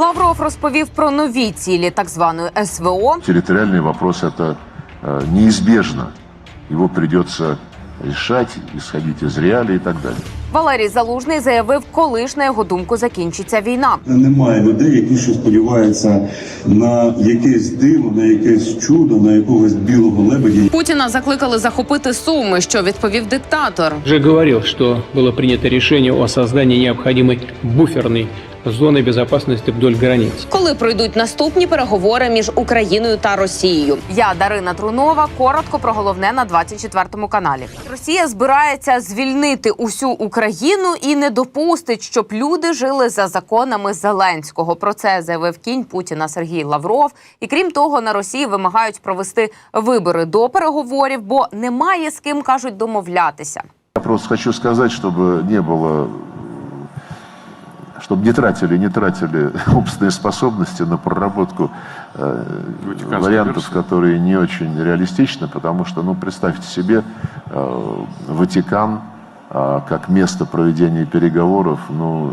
Лавров розповів про нові цілі так званої СВО. Территориальный вопрос это э, неизбежно. Его придется решать, исходить из реалий и так далее. Валерій Залужний заявив, коли ж на його думку закінчиться війна. Немає людей, які ще сподіваються на якесь диво, на якесь чудо, на якогось білого лебедя. Путіна закликали захопити суми, що відповів диктатор. Уже говорил, что было принято решение о создании необходимой буферной зоны безопасности вдоль границ. Коли пройдуть наступні переговори між Україною та Росією? Я Дарина Трунова. Коротко про головне на 24 каналі. Росія збирається звільнити усю Україну і не допустить, щоб люди жили за законами Зеленського. Про це заявив кінь Путіна Сергій Лавров. І крім того, на Росії вимагають провести вибори до переговорів, бо немає з ким кажуть домовлятися. Я просто хочу сказать, чтобы не было, чтобы не тратили, не тратили умственные способности на проработку э, вариантов, которые не очень реалистичны, потому что, ну, представьте себе, э, Ватикан э, как место проведения переговоров, ну,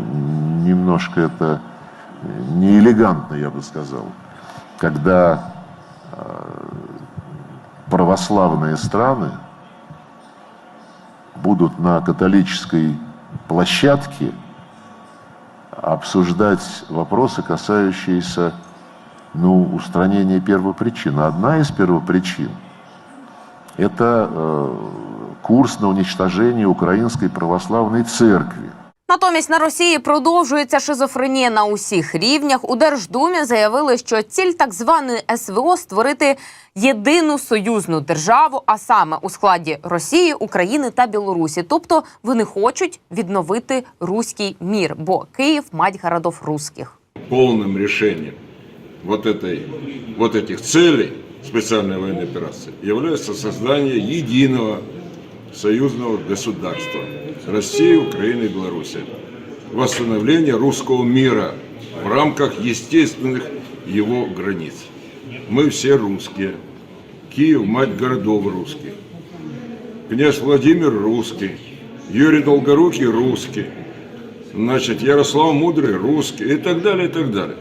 немножко это неэлегантно, я бы сказал, когда э, православные страны будут на католической площадке обсуждать вопросы, касающиеся ну, устранения первопричин. Одна из первопричин – это э, курс на уничтожение Украинской Православной Церкви. Натомість на Росії продовжується шизофренія на усіх рівнях. У Держдумі заявили, що ціль так званої СВО створити єдину союзну державу, а саме у складі Росії, України та Білорусі. Тобто вони хочуть відновити руський мір, бо Київ мать городов русських. полным решением вот, этой, вот этих целей специальной военной операции является создание единого союзного государства России, Украины и Беларуси. Восстановление русского мира в рамках естественных его границ. Мы все русские. Киев – мать городов русских. Князь Владимир русский. Юрий Долгорукий русский. Значит, Ярослав Мудрый русский и так далее, и так далее.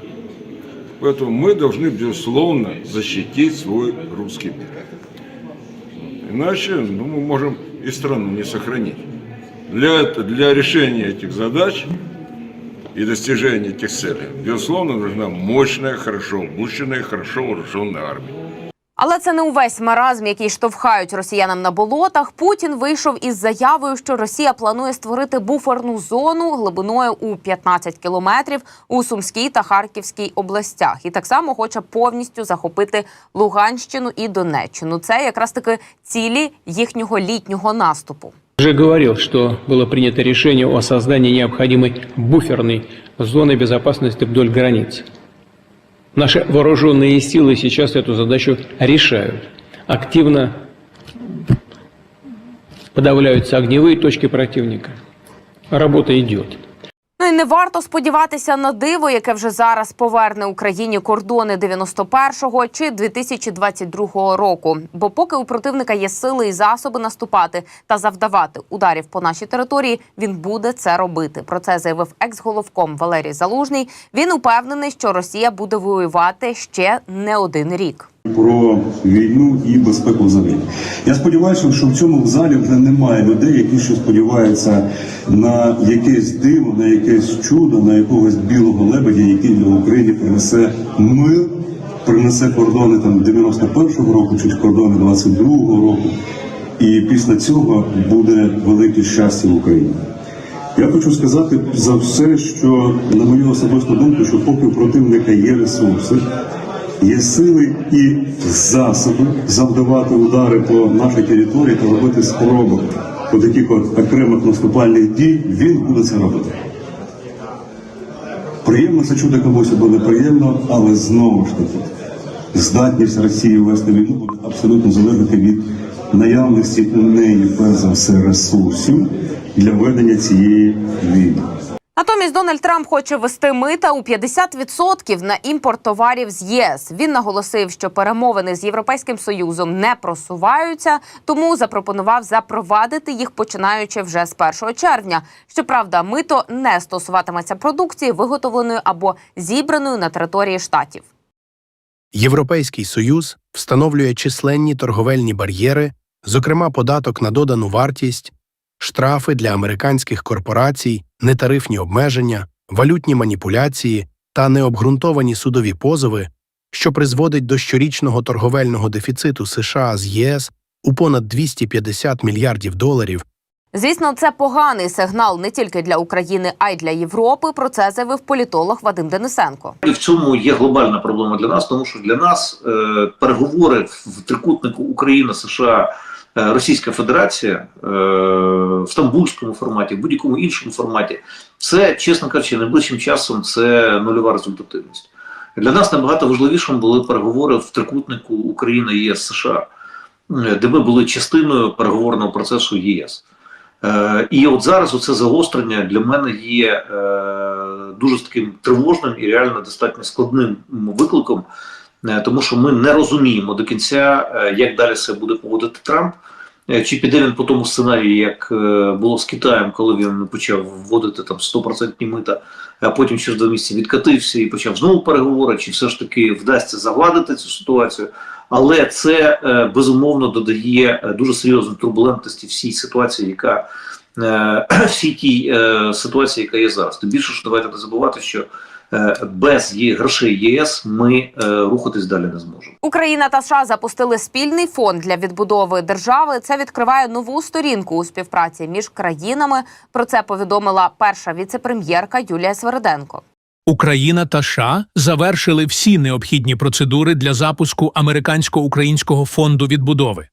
Поэтому мы должны, безусловно, защитить свой русский мир. Иначе ну, мы можем и страну не сохранить. Для, для решения этих задач и достижения этих целей, безусловно, нужна мощная, хорошо обученная, хорошо вооруженная армия. Але це не увесь маразм, який штовхають росіянам на болотах. Путін вийшов із заявою, що Росія планує створити буферну зону глибиною у 15 кілометрів у Сумській та Харківській областях, і так само хоче повністю захопити Луганщину і Донеччину. Це якраз таки цілі їхнього літнього наступу. Уже говорил, что было принято решение о создании необходимой буферной зоны безопасности вдоль границ. Наши вооруженные силы сейчас эту задачу решают. Активно подавляются огневые точки противника. Работа идет. І не варто сподіватися на диво, яке вже зараз поверне Україні кордони 91-го чи 2022 року. Бо поки у противника є сили і засоби наступати та завдавати ударів по нашій території, він буде це робити. Про це заявив екс-головком Валерій Залужний. Він упевнений, що Росія буде воювати ще не один рік. Про війну і безпеку взагалі. Я сподіваюся, що в цьому залі вже немає людей, які ще сподіваються на якесь диво, на якесь чудо, на якогось білого лебедя, який для України принесе мир, принесе кордони там 91-го року чи кордони 22-го року. І після цього буде велике щастя в Україні. Я хочу сказати за все, що на мою особисту думку, що поки у противника є ресурси, є сили і засоби завдавати удари по нашій території та робити спроби по таких от окремих наступальних дій, він буде це робити. Приємно це чути комусь або неприємно, але знову ж таки здатність Росії вести війну буде абсолютно залежати від наявності у неї перш за все ресурсів для ведення цієї війни. Натомість Дональд Трамп хоче ввести мита у 50% на імпорт товарів з ЄС. Він наголосив, що перемовини з Європейським Союзом не просуваються, тому запропонував запровадити їх починаючи вже з 1 червня. Щоправда, мито не стосуватиметься продукції, виготовленої або зібраної на території штатів. Європейський Союз встановлює численні торговельні бар'єри, зокрема податок на додану вартість, штрафи для американських корпорацій, нетарифні обмеження, валютні маніпуляції та необґрунтовані судові позови, що призводить до щорічного торговельного дефіциту США з ЄС у понад 250 мільярдів доларів Звісно, це поганий сигнал не тільки для України, а й для Європи. Про це заявив політолог Вадим Денисенко. І в цьому є глобальна проблема для нас, тому що для нас е, переговори в трикутнику Україна, США, Російська Федерація е, в стамбульському форматі, в будь-якому іншому форматі, це, чесно кажучи, найближчим часом це нульова результативність. Для нас набагато важливішим були переговори в трикутнику Україна, ЄС, США, е, де ми були частиною переговорного процесу ЄС. Е, І от зараз оце загострення для мене є е, дуже таким тривожним і реально достатньо складним викликом, е, тому що ми не розуміємо до кінця, е, як далі себе буде поводити Трамп. Е, Чи піде він по тому сценарію, як е, було з Китаєм, коли він почав вводити там 100% мита, а потім через два місяці відкатився і почав знову переговори, чи все ж таки вдасться загладити цю ситуацію. Але це е, безумовно додає е, дуже серйозної турбулентності всій ситуації, яка е, всій тій е, ситуації, яка є зараз. Тим більше, що давайте не забувати, що е, без є грошей ЄС ми е, рухатись далі не зможемо. Україна та США запустили спільний фонд для відбудови держави. Це відкриває нову сторінку у співпраці між країнами. Про це повідомила перша віцепрем'єрка Юлія Свериденко. Україна та США завершили всі необхідні процедури для запуску американсько-українського фонду відбудови.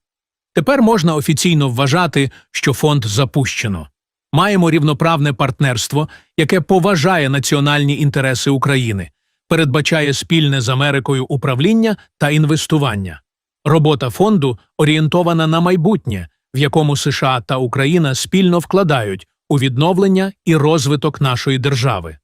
Тепер можна офіційно вважати, що фонд запущено. Маємо рівноправне партнерство, яке поважає національні інтереси України, передбачає спільне з Америкою управління та інвестування. Робота фонду орієнтована на майбутнє, в якому США та Україна спільно вкладають у відновлення і розвиток нашої держави.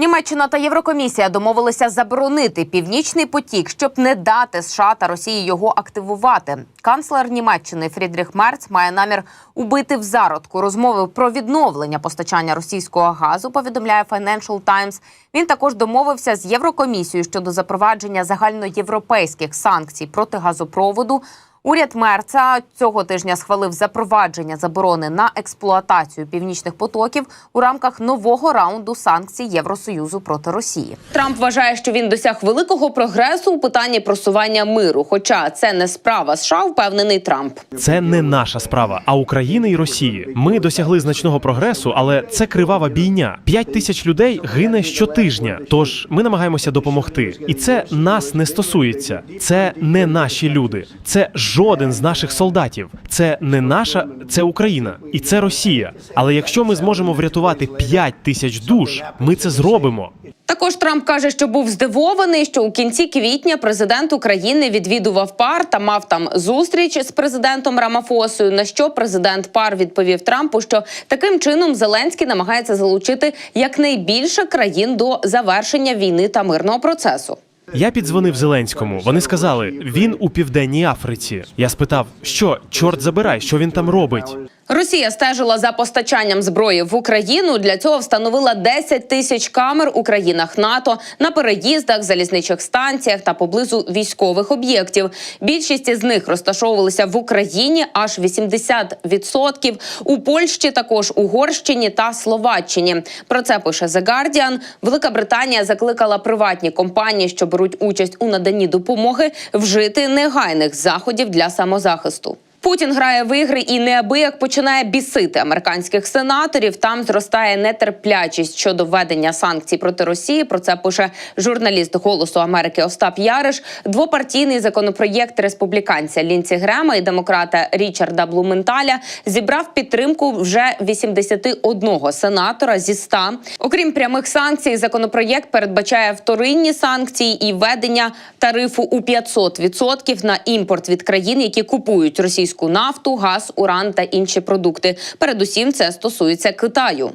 Німеччина та Єврокомісія домовилися заборонити північний потік, щоб не дати США та Росії його активувати. Канцлер Німеччини Фрідріх Мерц має намір убити в зародку розмови про відновлення постачання російського газу. Повідомляє Financial Times. Він також домовився з Єврокомісією щодо запровадження загальноєвропейських санкцій проти газопроводу. Уряд Мерца цього тижня схвалив запровадження заборони на експлуатацію північних потоків у рамках нового раунду санкцій Євросоюзу проти Росії. Трамп вважає, що він досяг великого прогресу у питанні просування миру. Хоча це не справа США, впевнений Трамп. Це не наша справа, а України і Росії. Ми досягли значного прогресу, але це кривава бійня. П'ять тисяч людей гине щотижня. Тож ми намагаємося допомогти. І це нас не стосується. Це не наші люди. Це жоден з наших солдатів. Це не наша, це Україна і це Росія. Але якщо ми зможемо врятувати п'ять тисяч душ, ми це зробимо. Також Трамп каже, що був здивований, що у кінці квітня президент України відвідував пар та мав там зустріч з президентом Рамафосою. На що президент пар відповів Трампу, що таким чином Зеленський намагається залучити якнайбільше країн до завершення війни та мирного процесу. Я піддзвонив Зеленському. Вони сказали, він у південній Африці. Я спитав, що чорт забирай, що він там робить. Росія стежила за постачанням зброї в Україну. Для цього встановила 10 тисяч камер у країнах НАТО на переїздах, залізничих станціях та поблизу військових об'єктів. Більшість із них розташовувалися в Україні аж 80%. У Польщі, також Угорщині та Словаччині. Про це пише The Guardian. Велика Британія закликала приватні компанії, що беруть участь у наданні допомоги, вжити негайних заходів для самозахисту. Путін грає в ігри і неабияк починає бісити американських сенаторів. Там зростає нетерплячість щодо введення санкцій проти Росії. Про це пише журналіст Голосу Америки Остап Яриш. Двопартійний законопроєкт республіканця Лінці Грема і демократа Річарда Блументаля зібрав підтримку вже 81 сенатора зі 100. Окрім прямих санкцій, законопроєкт передбачає вторинні санкції і введення тарифу у 500% на імпорт від країн, які купують російську нафту, газ, уран та інші продукти. Передусім, це стосується Китаю.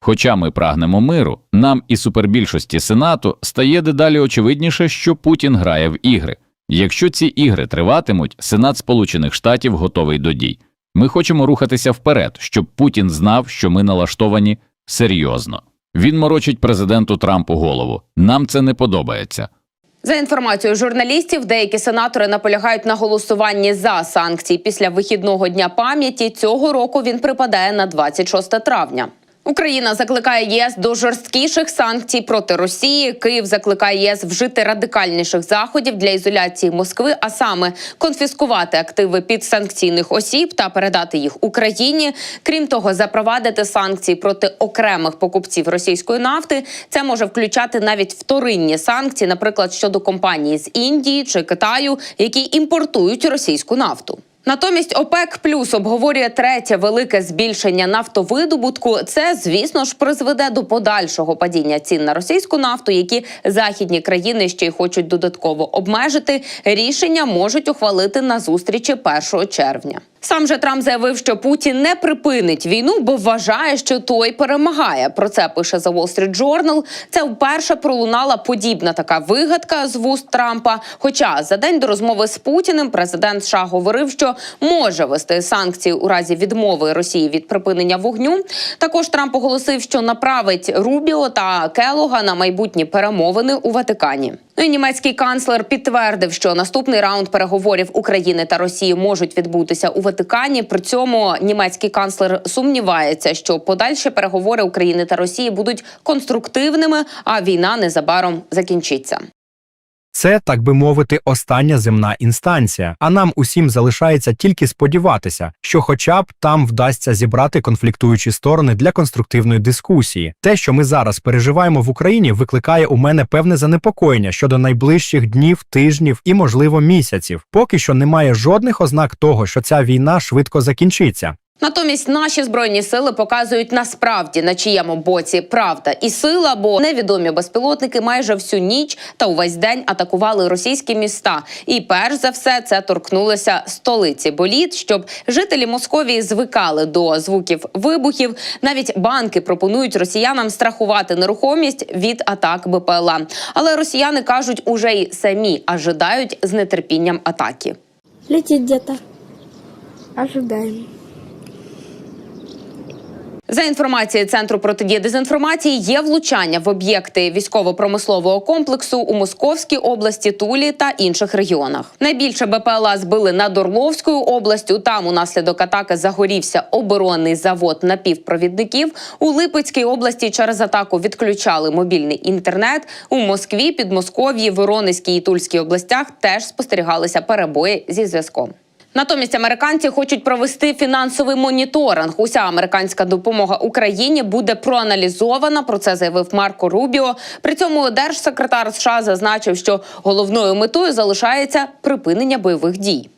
Хоча ми прагнемо миру, нам і супербільшості Сенату стає дедалі очевидніше, що Путін грає в ігри. Якщо ці ігри триватимуть, Сенат Сполучених Штатів готовий до дій. Ми хочемо рухатися вперед, щоб Путін знав, що ми налаштовані серйозно. Він морочить президенту Трампу голову. Нам це не подобається. За інформацією журналістів, деякі сенатори наполягають на голосуванні за санкції після вихідного дня пам'яті. Цього року він припадає на 26 травня. Україна закликає єС до жорсткіших санкцій проти Росії. Київ закликає ЄС вжити радикальніших заходів для ізоляції Москви, а саме конфіскувати активи підсанкційних осіб та передати їх Україні. Крім того, запровадити санкції проти окремих покупців російської нафти. Це може включати навіть вторинні санкції, наприклад, щодо компаній з Індії чи Китаю, які імпортують російську нафту. Натомість ОПЕК плюс обговорює третє велике збільшення нафтовидобутку. Це, звісно ж, призведе до подальшого падіння цін на російську нафту, які західні країни ще й хочуть додатково обмежити. Рішення можуть ухвалити на зустрічі 1 червня. Сам же Трамп заявив, що Путін не припинить війну, бо вважає, що той перемагає. Про це пише The Wall Street Journal. Це вперше пролунала подібна така вигадка з вуст Трампа. Хоча за день до розмови з Путіним президент США говорив, що може вести санкції у разі відмови Росії від припинення вогню. Також Трамп оголосив, що направить Рубіо та Келога на майбутні перемовини у Ватикані. Ну і німецький канцлер підтвердив, що наступний раунд переговорів України та Росії можуть відбутися у Ватикані. При цьому німецький канцлер сумнівається, що подальші переговори України та Росії будуть конструктивними, а війна незабаром закінчиться. Це, так би мовити, остання земна інстанція. А нам усім залишається тільки сподіватися, що хоча б там вдасться зібрати конфліктуючі сторони для конструктивної дискусії. Те, що ми зараз переживаємо в Україні, викликає у мене певне занепокоєння щодо найближчих днів, тижнів і, можливо, місяців. Поки що немає жодних ознак того, що ця війна швидко закінчиться. Натомість наші збройні сили показують насправді на чиєму боці правда і сила, бо невідомі безпілотники майже всю ніч та увесь день атакували російські міста. І перш за все це торкнулося столиці боліт, щоб жителі Московії звикали до звуків вибухів. Навіть банки пропонують росіянам страхувати нерухомість від атак БПЛА. Але росіяни кажуть, уже й самі ожидають з нетерпінням атаки. Летит где-то. Ожидаем. За інформацією центру протидії дезінформації, є влучання в об'єкти військово-промислового комплексу у Московській області, Тулі та інших регіонах. Найбільше БПЛА збили над Орловською областю. Там унаслідок атаки загорівся оборонний завод напівпровідників. У Липецькій області через атаку відключали мобільний інтернет. У Москві, Підмосков'ї, Воронезькій і Тульській областях теж спостерігалися перебої зі зв'язком. Натомість американці хочуть провести фінансовий моніторинг. Уся американська допомога Україні буде проаналізована. Про це заявив Марко Рубіо. При цьому держсекретар США зазначив, що головною метою залишається припинення бойових дій.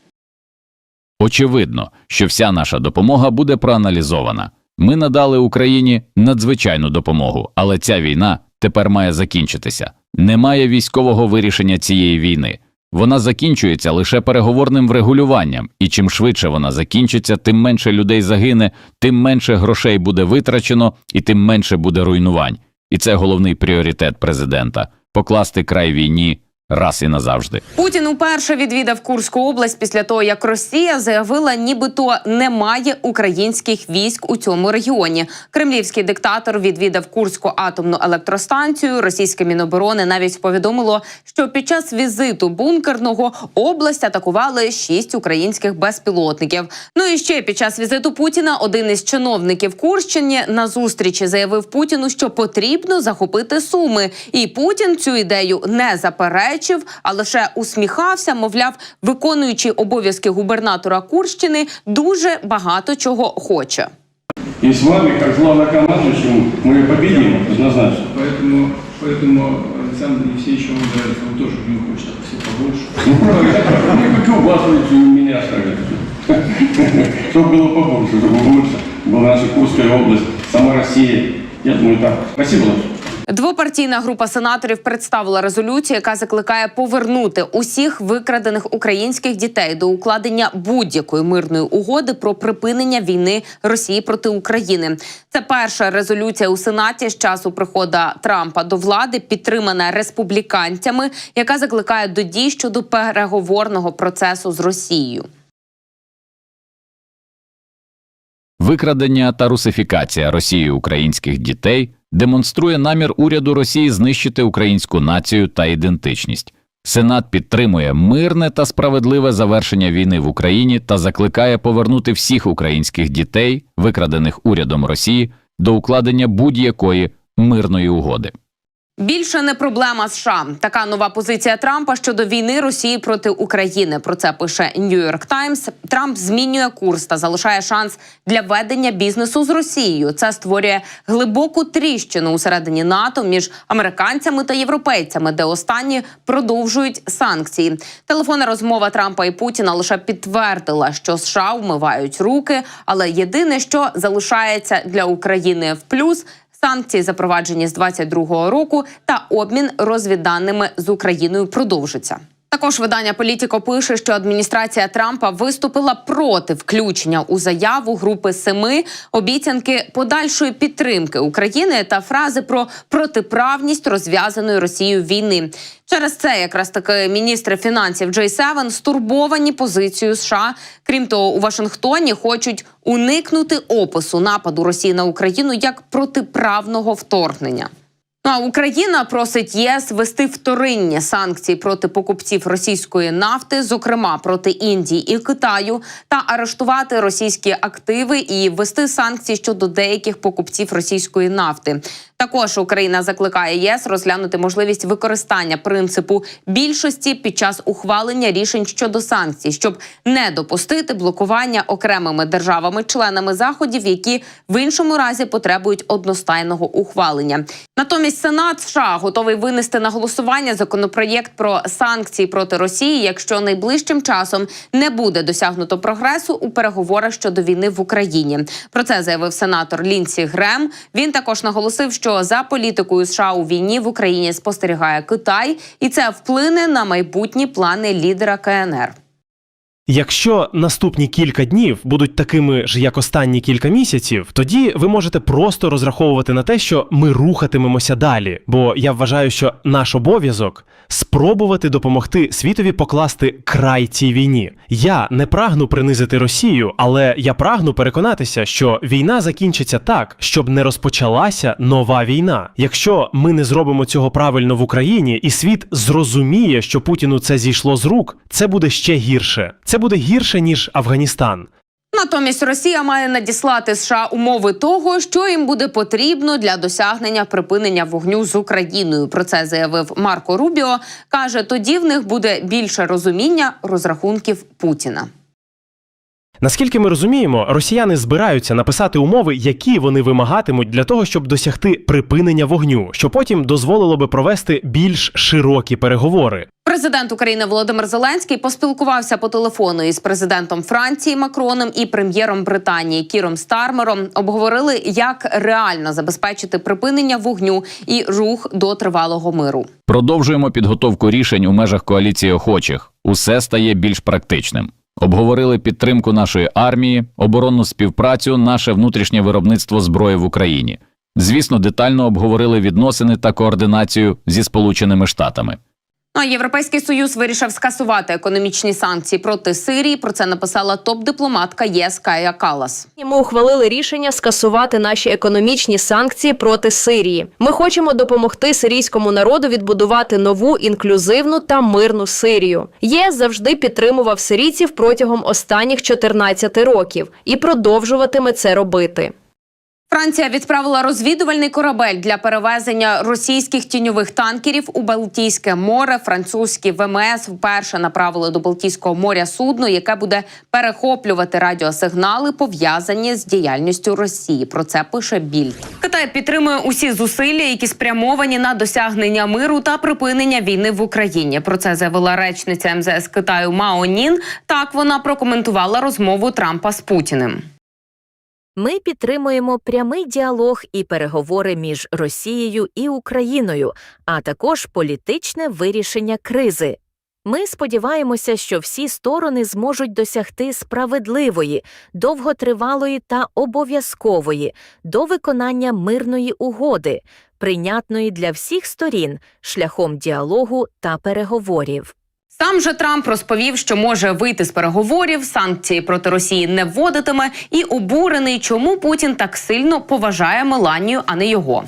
Очевидно, що вся наша допомога буде проаналізована. Ми надали Україні надзвичайну допомогу, але ця війна тепер має закінчитися. Немає військового вирішення цієї війни. Вона закінчується лише переговорним врегулюванням, і чим швидше вона закінчиться, тим менше людей загине, тим менше грошей буде витрачено, і тим менше буде руйнувань. І це головний пріоритет президента покласти край війні раз і назавжди. Путін уперше відвідав Курську область після того, як Росія заявила, нібито немає українських військ у цьому регіоні. Кремлівський диктатор відвідав Курську атомну електростанцію. Російське міноборони навіть повідомило, що під час візиту бункерного область атакували шість українських безпілотників. Ну і ще під час візиту Путіна один із чиновників Курщині на зустрічі заявив Путіну, що потрібно захопити суми, і Путін цю ідею не заперечив, а лише усміхався. Мовляв, виконуючи обов'язки губернатора Курщини, дуже багато чого хоче. И с вами, как главнокомандующим, мы победим однозначно. Поэтому, поэтому Александр Евсеевич вам нравится, он тоже в него хочет все побольше. Ну, как и у вас, и у меня, скажем. Чтобы было побольше, чтобы больше была наша Курская область, сама Россия. Я думаю, так. Спасибо, Лаша. Двопартійна група сенаторів представила резолюцію, яка закликає повернути усіх викрадених українських дітей до укладення будь-якої мирної угоди про припинення війни Росії проти України. Це перша резолюція у сенаті з часу приходу Трампа до влади, підтримана республіканцями, яка закликає до дій щодо переговорного процесу з Росією. Викрадення та русифікація Росією українських дітей демонструє намір уряду Росії знищити українську націю та ідентичність. Сенат підтримує мирне та справедливе завершення війни в Україні та закликає повернути всіх українських дітей, викрадених урядом Росії, до укладення будь-якої мирної угоди. Більше не проблема США. Така нова позиція Трампа щодо війни Росії проти України. Про це пише York Times. Трамп змінює курс та залишає шанс для ведення бізнесу з Росією. Це створює глибоку тріщину усередині НАТО між американцями та європейцями, де останні продовжують санкції. Телефонна розмова Трампа і Путіна лише підтвердила, що США вмивають руки, але єдине, що залишається для України в плюс. Санкції, запроваджені з 22-го року, та обмін розвідданими з Україною продовжиться. Також видання Політіко пише, що адміністрація Трампа виступила проти включення у заяву групи семи обіцянки подальшої підтримки України та фрази про протиправність розв'язаної Росією війни. Через це якраз таки міністри фінансів J7 стурбовані позицією США. Крім того, у Вашингтоні хочуть уникнути опису нападу Росії на Україну як протиправного вторгнення. Ну, А Україна просить ЄС вести вторинні санкції проти покупців російської нафти, зокрема проти Індії і Китаю, та арештувати російські активи і ввести санкції щодо деяких покупців російської нафти. Також Україна закликає ЄС розглянути можливість використання принципу більшості під час ухвалення рішень щодо санкцій, щоб не допустити блокування окремими державами-членами заходів, які в іншому разі потребують одностайного ухвалення. Натомість Сенат США готовий винести на голосування законопроєкт про санкції проти Росії, якщо найближчим часом не буде досягнуто прогресу у переговорах щодо війни в Україні. Про це заявив сенатор Лінсі Грем. Він також наголосив, що за політикою США у війні в Україні спостерігає Китай, і це вплине на майбутні плани лідера КНР. Якщо наступні кілька днів будуть такими ж, як останні кілька місяців, тоді ви можете просто розраховувати на те, що ми рухатимемося далі. Бо я вважаю, що наш обов'язок спробувати допомогти світові покласти край цій війні. Я не прагну принизити Росію, але я прагну переконатися, що війна закінчиться так, щоб не розпочалася нова війна. Якщо ми не зробимо цього правильно в Україні, і світ зрозуміє, що Путіну це зійшло з рук, це буде ще гірше. Це буде гірше ніж Афганістан. Натомість Росія має надіслати США умови того, що їм буде потрібно для досягнення припинення вогню з Україною. Про це заявив Марко Рубіо. каже, тоді в них буде більше розуміння розрахунків Путіна. Наскільки ми розуміємо, росіяни збираються написати умови, які вони вимагатимуть для того, щоб досягти припинення вогню, що потім дозволило би провести більш широкі переговори. Президент України Володимир Зеленський поспілкувався по телефону із президентом Франції Макроном і прем'єром Британії Кіром Стармером. Обговорили, як реально забезпечити припинення вогню і рух до тривалого миру. Продовжуємо підготовку рішень у межах коаліції охочих. Усе стає більш практичним. Обговорили підтримку нашої армії, оборонну співпрацю, наше внутрішнє виробництво зброї в Україні. Звісно, детально обговорили відносини та координацію зі Сполученими Штатами. Ну, а Європейський союз вирішив скасувати економічні санкції проти Сирії. Про це написала топ-дипломатка ЄС Кая Калас. Ми ухвалили рішення скасувати наші економічні санкції проти Сирії. Ми хочемо допомогти сирійському народу відбудувати нову інклюзивну та мирну Сирію. ЄС завжди підтримував сирійців протягом останніх 14 років і продовжуватиме це робити. Франція відправила розвідувальний корабель для перевезення російських тіньових танкерів у Балтійське море. Французькі ВМС вперше направили до Балтійського моря судно, яке буде перехоплювати радіосигнали, пов'язані з діяльністю Росії. Про це пише Більд. Китай підтримує усі зусилля, які спрямовані на досягнення миру та припинення війни в Україні. Про це заявила речниця МЗС Китаю Мао Нін. Так вона прокоментувала розмову Трампа з Путіним. Ми підтримуємо прямий діалог і переговори між Росією і Україною, а також політичне вирішення кризи. Ми сподіваємося, що всі сторони зможуть досягти справедливої, довготривалої та обов'язкової до виконання мирної угоди, прийнятної для всіх сторін шляхом діалогу та переговорів. Сам же Трамп розповів, що може вийти з переговорів, санкції проти Росії не вводитиме, і обурений, чому Путін так сильно поважає Меланію, а не його.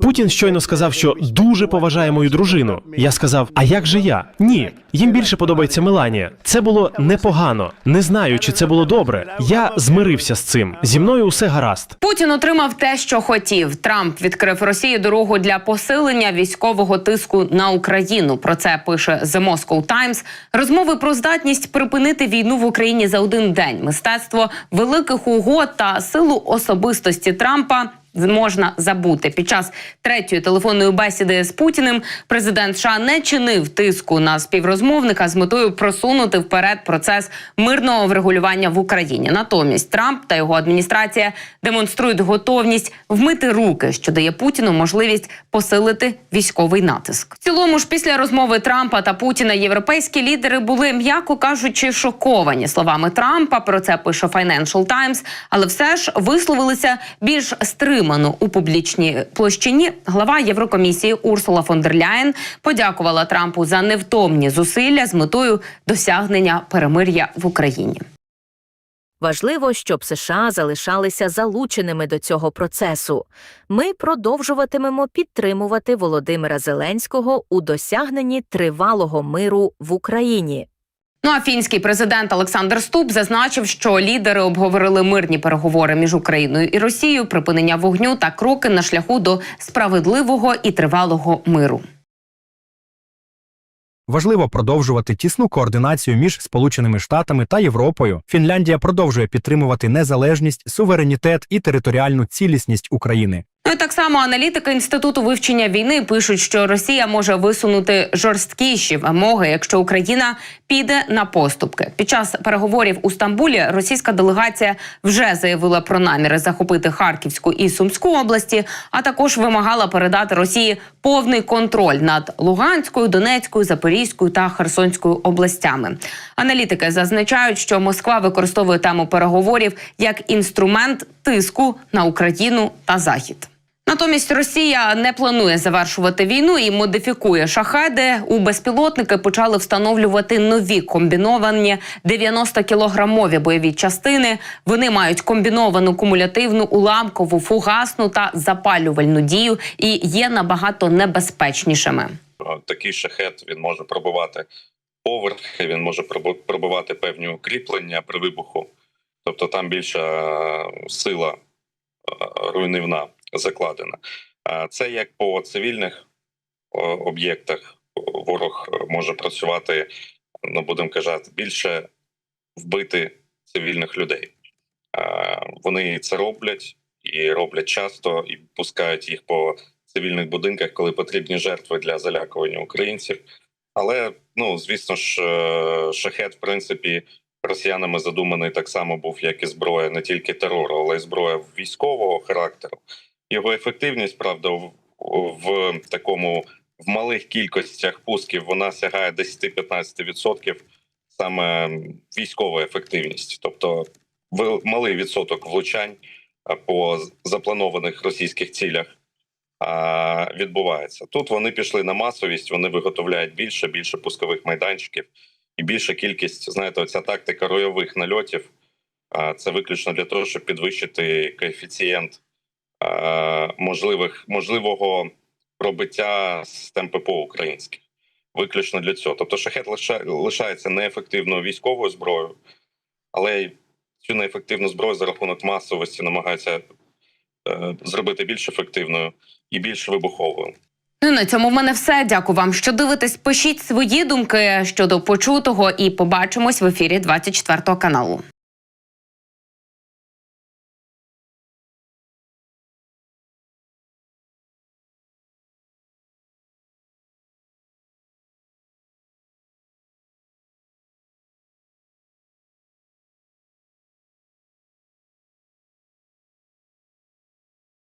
Путін щойно сказав, що дуже поважає мою дружину. Я сказав: А як же я? Ні, їм більше подобається Меланія. Це було непогано. Не знаю, чи це було добре. Я змирився з цим. Зі мною усе гаразд. Путін отримав те, що хотів. Трамп відкрив Росії дорогу для посилення військового тиску на Україну. Про це пише The Moscow Times. Розмови про здатність припинити війну в Україні за один день. Мистецтво великих угод та силу особистості Трампа. Можна забути під час третьої телефонної бесіди з Путіним. Президент США не чинив тиску на співрозмовника з метою просунути вперед процес мирного врегулювання в Україні. Натомість Трамп та його адміністрація демонструють готовність вмити руки, що дає Путіну можливість посилити військовий натиск. В цілому ж після розмови Трампа та Путіна європейські лідери були, м'яко кажучи, шоковані словами Трампа. Про це пише Financial Times, але все ж висловилися більш стримано у публічній площині. Глава Єврокомісії Урсула фон дер Ляєн подякувала Трампу за невтомні зусилля з метою досягнення перемир'я в Україні. Важливо, щоб США залишалися залученими до цього процесу. Ми продовжуватимемо підтримувати Володимира Зеленського у досягненні тривалого миру в Україні. Ну а фінський президент Олександр Ступ зазначив, що лідери обговорили мирні переговори між Україною і Росією, припинення вогню та кроки на шляху до справедливого і тривалого миру. Важливо продовжувати тісну координацію між Сполученими Штатами та Європою. Фінляндія продовжує підтримувати незалежність, суверенітет і територіальну цілісність України. Ну так само аналітики інституту вивчення війни пишуть, що Росія може висунути жорсткіші вимоги, якщо Україна піде на поступки. Під час переговорів у Стамбулі російська делегація вже заявила про наміри захопити Харківську і Сумську області, а також вимагала передати Росії повний контроль над Луганською, Донецькою, Запорізькою та Херсонською областями. Аналітики зазначають, що Москва використовує тему переговорів як інструмент тиску на Україну та Захід. Натомість Росія не планує завершувати війну і модифікує шахеди. У безпілотники почали встановлювати нові комбіновані 90-кілограмові бойові частини. Вони мають комбіновану кумулятивну уламкову, фугасну та запалювальну дію і є набагато небезпечнішими. Такий шахет він може пробивати поверхи, він може пробу- пробивати певні укріплення при вибуху. Тобто там більша е, сила е, руйнівна закладена. Е, Це як по цивільних об'єктах ворог може працювати, ну будемо казати, більше вбити цивільних людей. Е, Вони це роблять і роблять часто, і пускають їх по цивільних будинках, коли потрібні жертви для залякування українців. Але ну звісно ж, е, шахет, в принципі, росіянами задуманий так само був, як і зброя не тільки терору, але й зброя військового характеру. Його ефективність, правда, в, в такому в малих кількостях пусків вона сягає 10-15% саме військова ефективність, тобто малий відсоток влучань по запланованих російських цілях відбувається. Тут вони пішли на масовість, вони виготовляють більше, більше пускових майданчиків і більша кількість, знаєте, оця тактика ройових нальотів. а, Це виключно для того, щоб підвищити коефіцієнт можливих можливого пробиття систем ППО українських. Виключно для цього. Тобто шахет лишається неефективною військовою зброєю, але цю неефективну зброю за рахунок масовості намагаються е, зробити більш ефективною і більш вибуховою. Ну, на цьому в мене все. Дякую вам, що дивитесь. Пишіть свої думки щодо почутого і побачимось в ефірі 24 каналу.